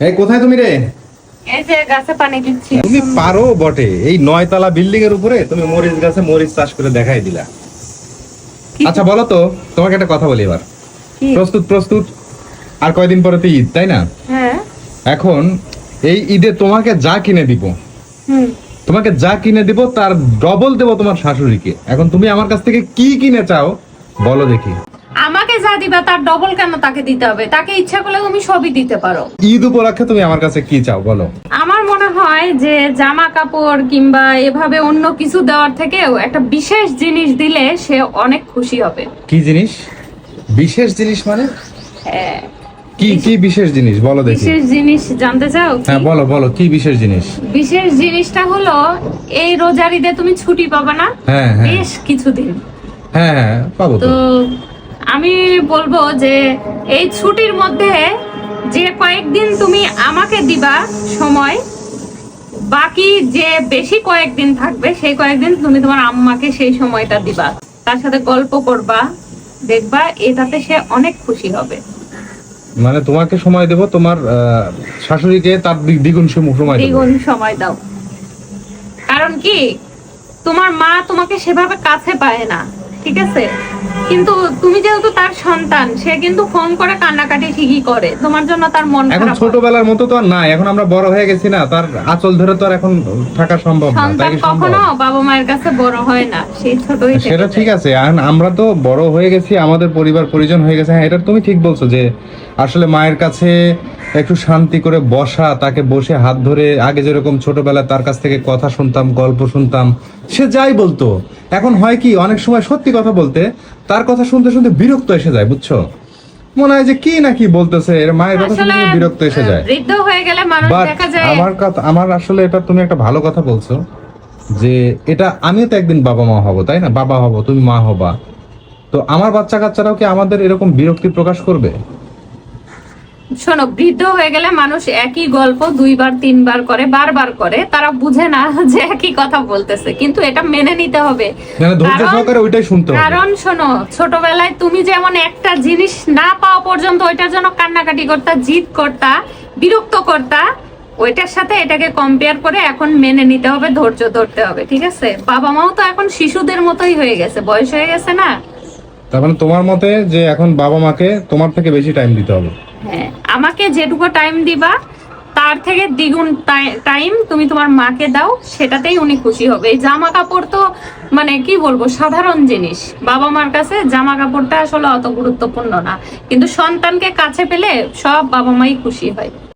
এই কোথায় তুমি রে? এই যে গাছে পানি দিচ্ছি। তুমি পারো বটে। এই নয়তলা বিল্ডিং এর উপরে তুমি মরিচ গাছে মরিচ চাষ করে দেখাই দিলা। আচ্ছা বলো তো তোমাকে একটা কথা বলি এবার। প্রস্তুত প্রস্তুত। আর কয়দিন পরে তো ঈদ তাই না? হ্যাঁ। এখন এই ঈদে তোমাকে যা কিনে দিব তোমাকে যা কিনে দিব তার ডবল দেব তোমার শাশুড়িকে। এখন তুমি আমার কাছ থেকে কি কিনে চাও বলো দেখি। আমাকে যা দিবা তার ডবল কেন তাকে দিতে হবে? তাকে ইচ্ছা করলে তুমি সবই দিতে পারো। ঈদ উপলক্ষে তুমি আমার কাছে কি চাও বলো? আমার মনে হয় যে জামা কাপড় কিংবা এভাবে অন্য কিছু দেওয়ার থেকেও একটা বিশেষ জিনিস দিলে সে অনেক খুশি হবে। কি জিনিস? বিশেষ জিনিস মানে? হ্যাঁ কি কি বিশেষ জিনিস? বলো দেখি। বিশেষ জিনিস জানতে চাও হ্যাঁ বলো বলো কি বিশেষ জিনিস? বিশেষ জিনিসটা হলো এই রোজারিতে তুমি ছুটি পাবে না? হ্যাঁ হ্যাঁ। বেশ কিছুদিন। হ্যাঁ হ্যাঁ পাবো তো আমি বলব যে এই ছুটির মধ্যে যে কয়েকদিন তুমি আমাকে দিবা সময় বাকি যে বেশি কয়েকদিন থাকবে সেই কয়েকদিন তুমি তোমার আম্মাকে সেই সময়টা দিবা। তার সাথে গল্প করবা দেখবা এটাতে সে অনেক খুশি হবে। মানে তোমাকে সময় দেব তোমার শাশুড়িকে তার দ্বিগুণ সময় দেব। দ্বিগুণ সময় দাও। কারণ কি? তোমার মা তোমাকে সেভাবে কাছে পায় না ঠিক আছে? কিন্তু তুমি যেহেতু তার সন্তান সে কিন্তু ফোন করে কান্নাকাটি ঠিকই করে। তোমার জন্য তার মন এখন ছোটবেলার মতো তো আর নাই এখন আমরা বড় হয়ে গেছি না তার আঁচল ধরে তো আর এখন থাকা সম্ভব না তাই কখনো বাবা মায়ের কাছে বড় হয় না সেই ছোটই সেটা ঠিক আছে আমরা তো বড় হয়ে গেছি আমাদের পরিবার পরিজন হয়ে গেছে হ্যাঁ এটা তুমি ঠিক বলছো যে আসলে মায়ের কাছে একটু শান্তি করে বসা তাকে বসে হাত ধরে আগে যেরকম ছোটবেলায় তার কাছ থেকে কথা শুনতাম গল্প শুনতাম সে যাই বলতো। এখন হয় কি অনেক সময় সত্যি কথা বলতে তার কথা শুনতে শুনতে বিরক্ত এসে যায় বুঝছ? মনে হয় যে কি নাকি বলতেছে এর মায়ের কথা শুনে বিরক্ত এসে যায়। বৃদ্ধ হয়ে গেলে মানুষ দেখা যায়। আমার কথা আমার আসলে এটা তুমি একটা ভালো কথা বলছো যে এটা আমিও তো একদিন বাবা মা হব তাই না? বাবা হব তুমি মা হবা। তো আমার বাচ্চা কাচ্চারাও কি আমাদের এরকম বিরক্তি প্রকাশ করবে? শোনো বৃদ্ধ হয়ে গেলে মানুষ একই গল্প দুইবার তিনবার করে বারবার করে। তারা বুঝে না যে একই কথা বলতেছে কিন্তু এটা মেনে নিতে হবে। কারণ শোনো ছোটবেলায় তুমি যেমন একটা জিনিস না পাওয়া পর্যন্ত ওইটার জন্য কান্নাকাটি করতা জিদ করতা বিরক্ত করতা ওইটার সাথে এটাকে কম্পেয়ার করে এখন মেনে নিতে হবে ধৈর্য ধরতে হবে ঠিক আছে? বাবা মাও তো এখন শিশুদের মতোই হয়ে গেছে বয়স হয়ে গেছে না? তার মানে তোমার মতে যে এখন বাবা মাকে তোমার থেকে বেশি টাইম দিতে হবে। হ্যাঁ। আমাকে যেটুকু টাইম দিবা, তার থেকে দ্বিগুণ টাইম তুমি তোমার মাকে দাও, সেটাতেই উনি খুশি হবে। এই জামা কাপড় তো মানে কি বলব, সাধারণ জিনিস। বাবা মার কাছে জামা কাপড়টা আসলে অত গুরুত্বপূর্ণ না। কিন্তু সন্তানকে কাছে পেলে সব বাবা মাই খুশি হয়।